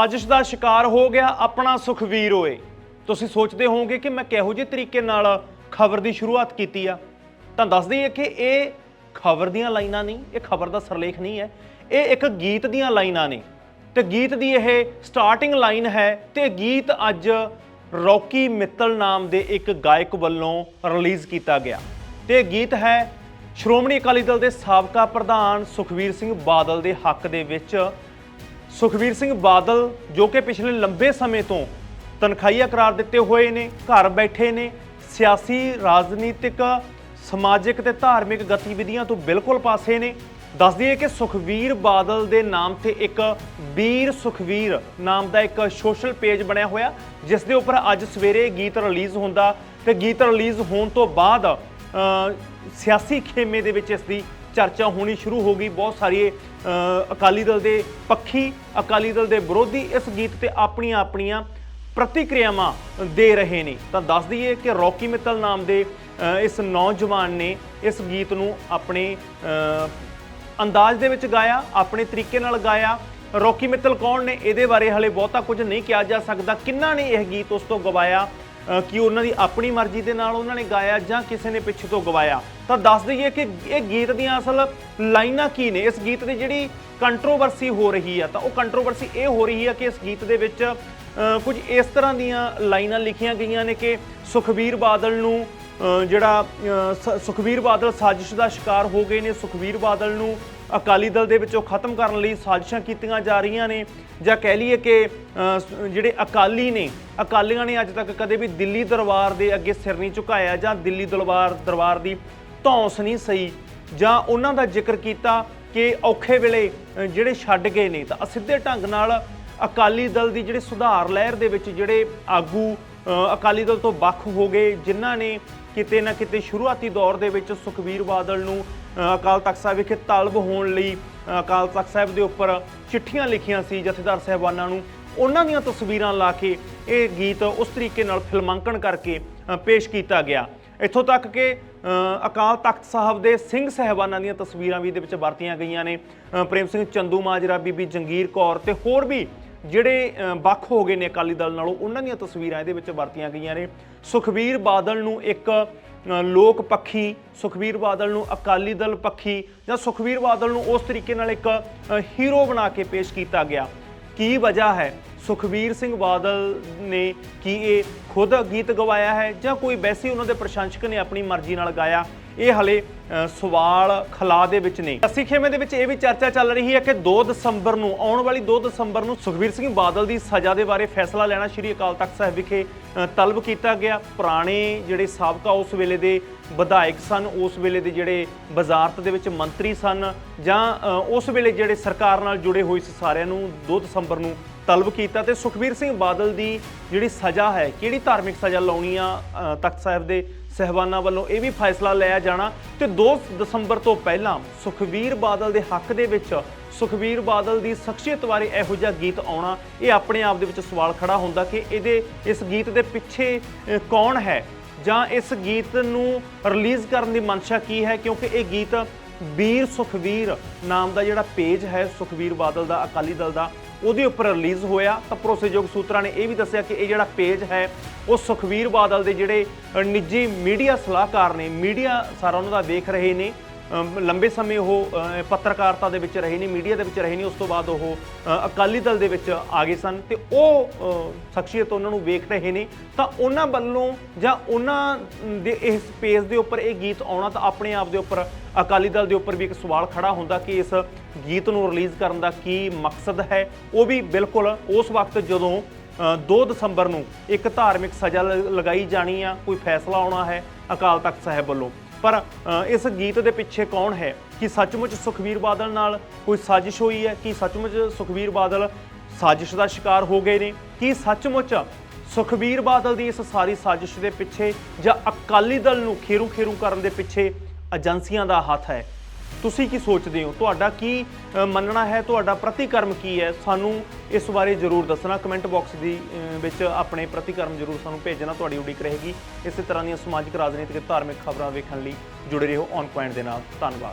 ਸਾਜ਼ਿਸ਼ ਦਾ ਸ਼ਿਕਾਰ ਹੋ ਗਿਆ ਆਪਣਾ ਸੁਖਵੀਰ ਓਏ। ਤੁਸੀਂ ਸੋਚਦੇ ਹੋਵੋਗੇ ਕਿ ਮੈਂ ਕਿਹੋ ਜਿਹੇ ਤਰੀਕੇ ਨਾਲ ਖਬਰ ਦੀ ਸ਼ੁਰੂਆਤ ਕੀਤੀ ਆ? ਤਾਂ ਦੱਸ ਦਈਏ ਕਿ ਇਹ ਖਬਰ ਦੀਆਂ ਲਾਈਨਾਂ ਨਹੀਂ, ਇਹ ਖਬਰ ਦਾ ਸਰਲੇਖ ਨਹੀਂ ਹੈ। ਇਹ ਇੱਕ ਗੀਤ ਦੀਆਂ ਲਾਈਨਾਂ ਨੇ। ਤੇ ਗੀਤ ਦੀ ਇਹ ਸਟਾਰਟਿੰਗ ਲਾਈਨ ਹੈ ਤੇ ਇਹ ਗੀਤ ਅੱਜ ਰੌਕੀ ਮਿੱਤਲ ਨਾਮ ਦੇ ਇੱਕ ਗਾਇਕ ਵੱਲੋਂ ਰਿਲੀਜ਼ ਕੀਤਾ ਗਿਆ। ਤੇ ਇਹ ਗੀਤ ਹੈ ਸ਼੍ਰੋਮਣੀ ਅਕਾਲੀ ਦਲ ਦੇ ਸਾਬਕਾ ਪ੍ਰਧਾਨ ਸੁਖਵੀਰ ਸਿੰਘ ਬਾਦਲ ਦੇ ਹੱਕ ਦੇ ਵਿੱਚ ਸੁਖਵੀਰ ਸਿੰਘ ਬਾਦਲ, ਜੋ ਕਿ ਪਿਛਲੇ ਲੰਬੇ ਸਮੇਂ ਤੋਂ ਤਨਖਾਹੀਆ ਕਰਾਰ ਦਿੱਤੇ ਹੋਏ ਨੇ, ਘਰ ਬੈਠੇ ਨੇ, ਸਿਆਸੀ, ਰਾਜਨੀਤਿਕ, ਸਮਾਜਿਕ ਤੇ ਧਾਰਮਿਕ ਗਤੀਵਿਧੀਆਂ ਤੋਂ ਬਿਲਕੁਲ ਪਾਸੇ ਨੇ। ਦੱਸ ਦਈਏ ਕਿ ਸੁਖਵੀਰ ਬਾਦਲ ਦੇ ਨਾਮ ਤੇ ਇੱਕ ਵੀਰ ਸੁਖਵੀਰ ਨਾਮ ਦਾ ਇੱਕ ਸੋਸ਼ਲ ਪੇਜ ਬਣਿਆ ਹੋਇਆ, ਜਿਸ ਦੇ ਉੱਪਰ ਅੱਜ ਸਵੇਰੇ ਗੀਤ ਰਿਲੀਜ਼ ਹੁੰਦਾ ਤੇ ਗੀਤ ਰਿਲੀਜ਼ ਹੋਣ ਤੋਂ ਬਾਅਦ ਸਿਆਸੀ ਖੇਮੇ ਦੇ ਵਿੱਚ ਇਸ ਦੀ ਚਰਚਾ ਹੋਣੀ ਸ਼ੁਰੂ ਹੋ ਗਈ। ਬਹੁਤ ਸਾਰੇ ਅਕਾਲੀ ਦਲ ਦੇ ਪੱਖੀ, ਅਕਾਲੀ ਦਲ ਦੇ ਵਿਰੋਧੀ ਇਸ ਗੀਤ ਤੇ ਆਪਣੀਆਂ ਆਪਣੀਆਂ ਪ੍ਰਤੀਕਿਰਿਆਵਾਂ ਦੇ ਰਹੇ ਨੇ। ਤਾਂ ਦੱਸ ਦਈਏ ਕਿ ਰੌਕੀ ਮਿੱਤਲ ਨਾਮ ਦੇ ਇਸ ਨੌਜਵਾਨ ਨੇ ਇਸ ਗੀਤ ਨੂੰ ਆਪਣੇ ਅੰਦਾਜ਼ ਦੇ ਵਿੱਚ ਗਾਇਆ, ਆਪਣੇ ਤਰੀਕੇ ਨਾਲ ਗਾਇਆ। ਰੌਕੀ ਮਿੱਤਲ ਕੌਣ ਨੇ? ਇਹਦੇ ਬਾਰੇ ਹਲੇ ਬਹੁਤਾ ਕੁਝ ਨਹੀਂ ਕਿਹਾ ਜਾ ਸਕਦਾ। ਕਿੰਨਾ ਨੇ ਇਹ ਗੀਤ ਉਸ ਤੋਂ ਗਵਾਇਆ? ਕਿ ਉਹਨਾਂ ਦੀ ਆਪਣੀ ਮਰਜ਼ੀ ਦੇ ਨਾਲ ਉਹਨਾਂ ਨੇ ਗਾਇਆ ਜਾਂ ਕਿਸੇ ਨੇ ਪਿੱਛੇ ਤੋਂ ਗਵਾਇਆ? ਤਾਂ ਦੱਸ ਦਈਏ ਕਿ ਇਹ ਗੀਤ ਦੀਆਂ ਅਸਲ ਲਾਈਨਾਂ ਕੀ ਨੇ? ਇਸ ਗੀਤ ਦੀ ਜਿਹੜੀ ਕੰਟਰੋਵਰਸੀ ਹੋ ਰਹੀ ਆ ਤਾਂ ਉਹ ਕੰਟਰੋਵਰਸੀ ਇਹ ਹੋ ਰਹੀ ਆ ਕਿ ਇਸ ਗੀਤ ਦੇ ਵਿੱਚ ਕੁਝ ਇਸ ਤਰ੍ਹਾਂ ਦੀਆਂ ਲਾਈਨਾਂ ਲਿਖੀਆਂ ਗਈਆਂ ਨੇ ਕਿ ਸੁਖਬੀਰ ਬਾਦਲ ਨੂੰ ਜਿਹੜਾ ਅ, ਸੁਖਬੀਰ ਬਾਦਲ ਸਾਜ਼ਿਸ਼ ਦਾ ਸ਼ਿਕਾਰ ਹੋ ਗਏ ਨੇ ਸੁਖਬੀਰ ਬਾਦਲ ਨੂੰ ਅਕਾਲੀ ਦਲ ਦੇ ਵਿੱਚੋਂ ਖਤਮ ਕਰਨ ਲਈ ਸਾਜ਼ਿਸ਼ਾਂ ਕੀਤੀਆਂ ਜਾ ਰਹੀਆਂ ਨੇ ਜਾਂ ਕਹਿ ਲਈਏ ਕਿ ਜਿਹੜੇ ਅਕਾਲੀ ਨੇ ਅਕਾਲੀਆਂ ਨੇ ਅੱਜ ਤੱਕ ਕਦੇ ਵੀ ਦਿੱਲੀ ਦਰਬਾਰ ਦੇ ਅੱਗੇ ਸਿਰ ਨਹੀਂ ਝੁਕਾਇਆ ਜਾਂ ਦਿੱਲੀ ਦਰਬਾਰ ਦਰਬਾਰ ਦੀ ਧੌਂਸ ਨਹੀਂ ਸਹੀ ਜਾਂ ਉਹਨਾਂ ਦਾ ਜ਼ਿਕਰ ਕੀਤਾ ਕਿ ਔਖੇ ਵੇਲੇ ਜਿਹੜੇ ਛੱਡ ਗਏ ਨੇ, ਤਾਂ ਅਸਿੱਧੇ ਢੰਗ ਨਾਲ ਅਕਾਲੀ ਦਲ ਦੀ ਜਿਹੜੇ ਸੁਧਾਰ ਲਹਿਰ ਦੇ ਵਿੱਚ ਜਿਹੜੇ ਆਗੂ ਅਕਾਲੀ ਦਲ ਤੋਂ ਵੱਖ ਹੋ ਗਏ, ਜਿਨ੍ਹਾਂ ਨੇ ਕਿਤੇ ਨਾ ਕਿਤੇ ਸ਼ੁਰੂਆਤੀ ਦੌਰ ਦੇ ਵਿੱਚ ਸੁਖਬੀਰ ਬਾਦਲ ਨੂੰ ਅਕਾਲ ਤਖਤ ਸਾਹਿਬ ਵਿਖੇ ਤਲਬ ਹੋਣ ਲਈ ਅਕਾਲ ਤਖਤ ਸਾਹਿਬ ਦੇ ਉੱਪਰ ਚਿੱਠੀਆਂ ਲਿਖੀਆਂ ਸੀ ਜਥੇਦਾਰ ਸਾਹਿਬਾਨਾਂ ਨੂੰ, ਉਹਨਾਂ ਦੀਆਂ ਤਸਵੀਰਾਂ ਲਾ ਕੇ ਇਹ ਗੀਤ ਉਸ ਤਰੀਕੇ ਨਾਲ ਫਿਲਮਾਂਕਣ ਕਰਕੇ ਪੇਸ਼ ਕੀਤਾ ਗਿਆ। ਇੱਥੋਂ ਤੱਕ ਕਿ ਅਕਾਲ ਤਖਤ ਸਾਹਿਬ ਦੇ ਸਿੰਘ ਸਹਿਬਾਨਾਂ ਦੀਆਂ ਤਸਵੀਰਾਂ ਵੀ ਇਹਦੇ ਵਿੱਚ ਵਰਤੀਆਂ ਗਈਆਂ ਨੇ। ਪ੍ਰੇਮ ਸਿੰਘ ਚੰਦੂ ਮਾਜਰਾ, ਬੀਬੀ ਜੰਗੀਰ ਕੌਰ ਤੇ ਹੋਰ ਵੀ ਜਿਹੜੇ ਵੱਖ ਹੋ ਗਏ ਨੇ ਅਕਾਲੀ ਦਲ ਨਾਲੋਂ, ਉਹਨਾਂ ਦੀਆਂ ਤਸਵੀਰਾਂ ਇਹਦੇ ਵਿੱਚ ਵਰਤੀਆਂ ਗਈਆਂ ਨੇ। ਸੁਖਬੀਰ ਬਾਦਲ ਨੂੰ ਇੱਕ ਲੋਕ ਪੱਖੀ ਸੁਖਬੀਰ ਬਾਦਲ ਨੂੰ ਅਕਾਲੀ ਦਲ ਪੱਖੀ ਜਾਂ ਸੁਖਬੀਰ ਬਾਦਲ ਨੂੰ ਉਸ ਤਰੀਕੇ ਨਾਲ ਇੱਕ ਹੀਰੋ ਬਣਾ ਕੇ ਪੇਸ਼ ਕੀਤਾ ਗਿਆ। ਕੀ ਵਜ੍ਹਾ ਹੈ? ਸੁਖਬੀਰ ਸਿੰਘ ਬਾਦਲ ਨੇ ਕੀ ਇਹ ਖੁਦ ਗੀਤ ਗਵਾਇਆ ਹੈ ਜਾਂ ਕੋਈ ਵੈਸੇ ਉਹਨਾਂ ਦੇ ਪ੍ਰਸ਼ੰਸਕ ਨੇ ਆਪਣੀ ਮਰਜ਼ੀ ਨਾਲ ਗਾਇਆ? ਇਹ ਹਲੇ ਸਵਾਲ ਖਲਾ ਦੇ ਵਿੱਚ ਨੇ। ਅਸੀਂ ਖੇਮੇ ਦੇ ਵਿੱਚ ਇਹ ਵੀ ਚਰਚਾ ਚੱਲ ਰਹੀ ਹੈ ਕਿ 2 ਦਸੰਬਰ ਨੂੰ, ਆਉਣ ਵਾਲੀ 2 ਦਸੰਬਰ ਨੂੰ ਸੁਖਬੀਰ ਸਿੰਘ ਬਾਦਲ ਦੀ ਸਜ਼ਾ ਦੇ ਬਾਰੇ ਫੈਸਲਾ ਲੈਣਾ ਸ਼੍ਰੀ ਅਕਾਲ ਤਖਤ ਸਾਹਿਬ ਵਿਖੇ ਤਲਬ ਕੀਤਾ ਗਿਆ। ਪੁਰਾਣੇ ਜਿਹੜੇ ਸਾਬਕਾ ਉਸ ਵੇਲੇ ਦੇ ਵਿਧਾਇਕ ਸਨ, ਉਸ ਵੇਲੇ ਦੇ ਜਿਹੜੇ ਬਾਜ਼ਾਰਤ ਦੇ ਵਿੱਚ ਮੰਤਰੀ ਸਨ, ਜਾਂ ਉਸ ਵੇਲੇ ਜਿਹੜੇ ਸਰਕਾਰ ਨਾਲ ਜੁੜੇ ਹੋਏ ਸੀ ਸਾਰਿਆਂ ਨੂੰ 2 ਦਸੰਬਰ ਨੂੰ ਤਲਬ ਕੀਤਾ। ਤੇ ਸੁਖਬੀਰ ਸਿੰਘ ਬਾਦਲ ਦੀ ਜਿਹੜੀ ਸਜ਼ਾ ਹੈ, ਕਿਹੜੀ ਧਾਰਮਿਕ ਸਜ਼ਾ ਲਾਉਣੀ ਆ ਤਖਤ ਸਾਹਿਬ ਦੇ? ਸਹਿਬਾਨਾਂ ਵੱਲੋਂ ਇਹ ਵੀ ਫੈਸਲਾ ਲਿਆ ਜਾਣਾ ਤੇ 2 ਦਸੰਬਰ ਤੋਂ ਪਹਿਲਾਂ ਸੁਖਬੀਰ ਬਾਦਲ ਦੇ ਹੱਕ ਦੇ ਵਿੱਚ ਸੁਖਬੀਰ ਬਾਦਲ ਦੀ ਸ਼ਖਸੀਅਤ ਬਾਰੇ ਇਹੋ ਜਿਹਾ ਗੀਤ ਆਉਣਾ, ਇਹ ਆਪਣੇ ਆਪ ਦੇ ਵਿੱਚ ਸਵਾਲ ਖੜਾ ਹੁੰਦਾ ਕਿ ਇਹਦੇ, ਇਸ ਗੀਤ ਦੇ ਪਿੱਛੇ ਕੌਣ ਹੈ? ਜਾਂ ਇਸ ਗੀਤ ਨੂੰ ਰਿਲੀਜ਼ ਕਰਨ ਦੀ ਮਨਸ਼ਾ ਕੀ ਹੈ? ਕਿਉਂਕਿ ਇਹ ਗੀਤ ਵੀਰ ਸੁਖਵੀਰ ਨਾਮ ਦਾ ਜਿਹੜਾ ਪੇਜ ਹੈ, ਸੁਖਵੀਰ ਬਾਦਲ ਦਾ, ਅਕਾਲੀ ਦਲ ਦਾ, ਉਹਦੇ ਉੱਪਰ ਰਿਲੀਜ਼ ਹੋਇਆ। ਤਾਂ ਭਰੋਸੇਯੋਗ ਸੂਤਰਾਂ ਨੇ ਇਹ ਵੀ ਦੱਸਿਆ ਕਿ ਇਹ ਜਿਹੜਾ ਪੇਜ ਹੈ, ਉਹ ਸੁਖਵੀਰ ਬਾਦਲ ਦੇ ਜਿਹੜੇ ਨਿੱਜੀ ਮੀਡੀਆ ਸਲਾਹਕਾਰ ਨੇ ਮੀਡੀਆ ਸਾਰਾ ਉਹਨਾਂ ਦਾ ਦੇਖ ਰਹੇ ਨੇ। ਲੰਬੇ ਸਮੇਂ ਉਹ ਪੱਤਰਕਾਰਤਾ ਦੇ ਵਿੱਚ ਰਹੇ ਨੇ ਮੀਡੀਆ ਦੇ ਵਿੱਚ ਰਹੇ ਨੇ ਉਸ ਤੋਂ ਬਾਅਦ ਉਹ ਅਕਾਲੀ ਦਲ ਦੇ ਵਿੱਚ ਆ ਗਏ ਸਨ ਤੇ ਉਹ ਸ਼ਖਸੀਅਤ ਉਹਨਾਂ ਨੂੰ ਵੇਖ ਰਹੇ ਨੇ। ਤਾਂ ਉਹਨਾਂ ਵੱਲੋਂ ਜਾਂ ਉਹਨਾਂ ਦੇ ਇਸ ਪੇਜ ਦੇ ਉੱਪਰ ਇਹ ਗੀਤ ਆਉਣਾ ਤਾਂ ਆਪਣੇ ਆਪ ਦੇ ਉੱਪਰ ਅਕਾਲੀ ਦਲ ਦੇ ਉੱਪਰ ਵੀ ਇੱਕ ਸਵਾਲ ਖੜਾ ਹੁੰਦਾ ਕਿ ਇਸ ਗੀਤ ਨੂੰ ਰਿਲੀਜ਼ ਕਰਨ ਦਾ ਕੀ ਮਕਸਦ ਹੈ? ਉਹ ਵੀ ਬਿਲਕੁਲ ਉਸ ਵਕਤ ਜਦੋਂ ਅ, 2 ਦਸੰਬਰ ਨੂੰ ਇੱਕ ਧਾਰਮਿਕ ਸਜ਼ਾ ਲ- ਲਗਾਈ ਜਾਣੀ ਆ ਕੋਈ ਫੈਸਲਾ ਆਉਣਾ ਹੈ ਅਕਾਲ ਤਖਤ ਸਾਹਿਬ ਵੱਲੋਂ। ਪਰ ਇਸ ਗੀਤ ਦੇ ਪਿੱਛੇ ਕੌਣ ਹੈ? ਕਿ ਸੱਚਮੁੱਚ ਸੁਖਵੀਰ ਬਾਦਲ ਨਾਲ ਕੋਈ ਸਾਜ਼ਿਸ਼ ਹੋਈ ਹੈ? ਕਿ ਸੱਚਮੁੱਚ ਸੁਖਵੀਰ ਬਾਦਲ ਸਾਜ਼ਿਸ਼ ਦਾ ਸ਼ਿਕਾਰ ਹੋ ਗਏ ਨੇ? ਕੀ ਸੱਚਮੁੱਚ ਸੁਖਵੀਰ ਬਾਦਲ ਦੀ ਇਸ ਸਾਰੀ ਸਾਜ਼ਿਸ਼ ਦੇ ਪਿੱਛੇ ਜਾਂ ਅਕਾਲੀ ਦਲ ਨੂੰ ਖੇਰੂ ਖੇਰੂ ਕਰਨ ਦੇ ਪਿੱਛੇ ਏਜੰਸੀਆਂ ਦਾ ਹੱਥ ਹੈ? ਤੁਸੀਂ ਕੀ ਸੋਚਦੇ ਹੋ? ਤੁਹਾਡਾ ਕੀ ਮੰਨਣਾ ਹੈ? ਤੁਹਾਡਾ ਪ੍ਰਤੀਕਰਮ ਕੀ ਹੈ? ਸਾਨੂੰ ਇਸ ਬਾਰੇ ਜਰੂਰ ਦੱਸਣਾ। ਕਮੈਂਟ ਬਾਕਸ ਦੀ ਵਿੱਚ ਆਪਣੇ ਪ੍ਰਤੀਕਰਮ ਜਰੂਰ ਸਾਨੂੰ ਭੇਜਣਾ। ਤੁਹਾਡੀ ਉਡੀਕ ਰਹੇਗੀ। ਇਸੇ ਤਰ੍ਹਾਂ ਦੀਆਂ ਸਮਾਜਿਕ, ਰਾਜਨੀਤਿਕ, ਧਾਰਮਿਕ ਖਬਰਾਂ ਵੇਖਣ ਲਈ ਜੁੜੇ ਰਹੋ ਔਨ ਪੁਆਇੰਟ ਦੇ ਨਾਲ। ਧੰਨਵਾਦ।